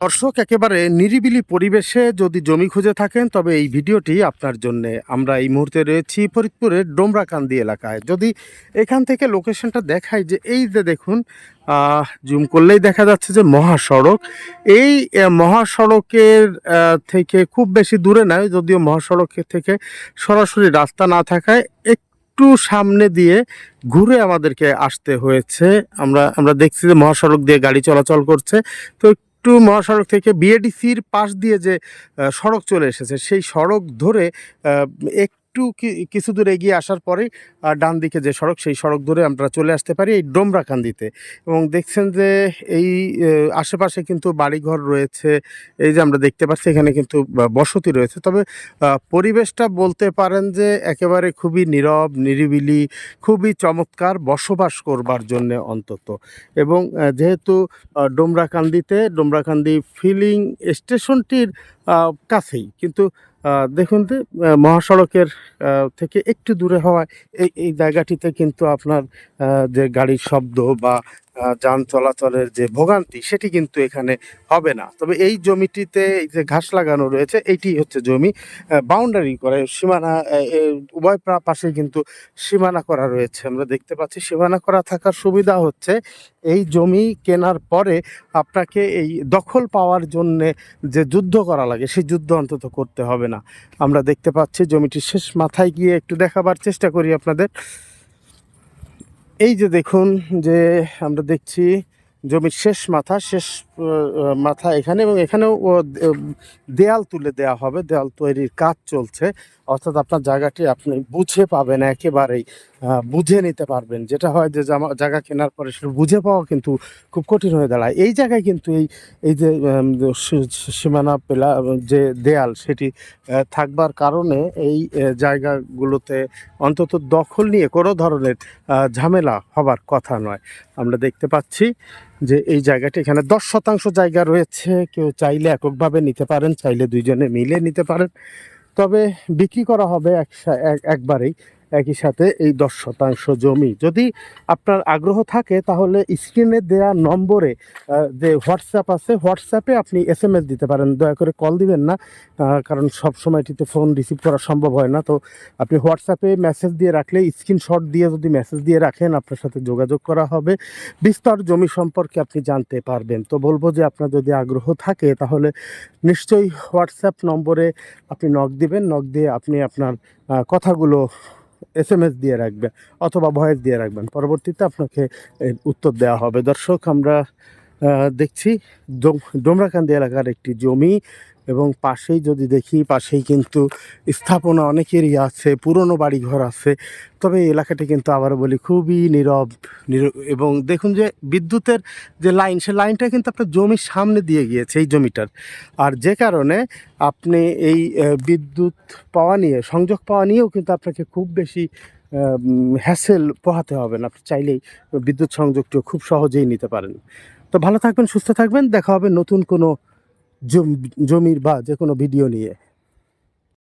দর্শক, একেবারে নিরিবিলি পরিবেশে যদি জমি খুঁজে থাকেন, তবে এই ভিডিওটি আপনার জন্যে। আমরা এই মুহূর্তে রয়েছি ফরিদপুরের ডোমরাকান্দি এলাকায়। যদি এখান থেকে লোকেশনটা দেখাই যে, এই যে দেখুন জুম করলেই দেখা যাচ্ছে যে মহাসড়ক। এই মহাসড়কের থেকে খুব বেশি দূরে নয়, যদিও মহাসড়কের থেকে সরাসরি রাস্তা না থাকায় একটু সামনে দিয়ে ঘুরে আমাদেরকে আসতে হয়েছে। আমরা আমরা দেখছি যে মহাসড়ক দিয়ে গাড়ি চলাচল করছে। তো একটু মহাসড়ক থেকে বিএডিসির পাশ দিয়ে যে সড়ক চলে এসেছে সেই সড়ক ধরে আহ, একটু কিছু দূর এগিয়ে আসার আহ, ডান দিকে যে সড়ক সেই সড়ক ধরে আমরা চলে আসতে পারি এই ডোমরাকান্দিতে। এবং দেখছেন যে এই আশেপাশে কিন্তু বাড়িঘর রয়েছে। এই যে আমরা দেখতে পাচ্ছি এখানে কিন্তু বসতি রয়েছে। তবে পরিবেশটা বলতে পারেন যে একেবারে খুবই নীরব নিরিবিলি খুবই চমৎকার বসবাস করবার জন্য অন্তত। এবং যেহেতু ডোমরাকান্দিতে ডোমরাকান্দি ফিলিং স্টেশনটির কাছেই। কিন্তু দেখুন যে মহাসড়কের থেকে একটু দূরে হওয়ায় এই এই জায়গাটিতে কিন্তু আপনার যে গাড়ির শব্দ বা যান চলাচলের যে ভোগান্তি, সেটি কিন্তু এখানে হবে না। তবে এই জমিটিতে যে ঘাস লাগানো রয়েছে এইটি হচ্ছে জমি বাউন্ডারি করে সীমানা উভয় পাশে কিন্তু সীমানা করা রয়েছে। আমরা দেখতে পাচ্ছি সীমানা করা থাকার সুবিধা হচ্ছে, এই জমি কেনার পরে আপনাকে এই দখল পাওয়ার জন্য যে যুদ্ধ করা লাগে, সেই যুদ্ধ অন্তত করতে হবে না। আমরা দেখতে পাচ্ছি জমিটির শেষ মাথায় গিয়ে একটু দেখাবার চেষ্টা করি আপনাদের। এই যে দেখুন যে আমরা দেখছি জমির শেষ মাথা শেষ মাথা এখানে এবং এখানেও দেয়াল তুলে দেওয়া হবে, দেয়াল তৈরির কাজ চলছে। অর্থাৎ আপনার জায়গাটি আপনি বুঝে পাবেন, একেবারেই বুঝে নিতে পারবেন। যেটা হয় যে জায়গা কেনার পরে সেটা বুঝে পাওয়া কিন্তু খুব কঠিন হয়ে দাঁড়ায়। এই জায়গায় কিন্তু এই এই যে সীমানা পেলা, যে দেয়াল সেটি থাকবার কারণে এই জায়গাগুলোতে অন্তত দখল নিয়ে কোনো ধরনের ঝামেলা হবার কথা নয়। আমরা দেখতে পাচ্ছি যে এই জায়গাটি এখানে দশ শতাংশ জায়গা রয়েছে। কেউ চাইলে এককভাবে নিতে পারেন, চাইলে দুইজনে মিলে নিতে পারেন। তবে বিক্রি করা হবে একসা এক- একবারেই। একই সাথে এই দশ শতাংশ জমি। যদি আপনার আগ্রহ থাকে, তাহলে স্ক্রিনে দেয়া নম্বরে যে হোয়াটসঅ্যাপ আছে, হোয়াটসঅ্যাপে আপনি এস এম এস দিতে পারেন। দয়া করে কল দিবেন না কারণ সব সময় এটিতে ফোন রিসিভ করা সম্ভব হয় না। তো আপনি হোয়াটসঅ্যাপে মেসেজ দিয়ে রাখলে, স্ক্রিনশট দিয়ে যদি মেসেজ দিয়ে রাখেন, আপনার সাথে যোগাযোগ করা হবে। বিস্তর জমি সম্পর্কে আপনি জানতে পারবেন। তো বলব যে, আপনার যদি আগ্রহ থাকে, তাহলে নিশ্চয়ই হোয়াটসঅ্যাপ নম্বরে আপনি নক দিবেন। নক দিয়ে আপনি আপনার কথাগুলো এস এম এস দিয়ে রাখবেন অথবা ভয়েস দিয়ে রাখবেন। পরবর্তীতে আপনাকে উত্তর দেওয়া হবে। দর্শক, আমরা দেখছি ডোম- ডোমরাকান্দি এলাকার একটি জমি এবং পাশেই যদি দেখি, পাশেই কিন্তু স্থাপনা অনেকেরই আছে, পুরনো বাড়ি ঘর আছে। তবে এই এলাকাটি কিন্তু আবার বলি খুবই নীরব এবং দেখুন যে বিদ্যুতের যে লাইন, সে লাইনটা কিন্তু আপনার জমির সামনে দিয়ে গিয়েছে এই জমিটার। আর যে কারণে আপনি এই বিদ্যুৎ পাওয়া নিয়ে, সংযোগ পাওয়া নিয়েও কিন্তু আপনাকে খুব বেশি হ্যাসেল পোহাতে হবে না। আপনি চাইলেই বিদ্যুৎ সংযোগটিও খুব সহজেই নিতে পারেন। তো ভালো থাকবেন, সুস্থ থাকবেন। দেখা হবে নতুন কোনো জমির বা যে কোনো ভিডিও নিয়ে।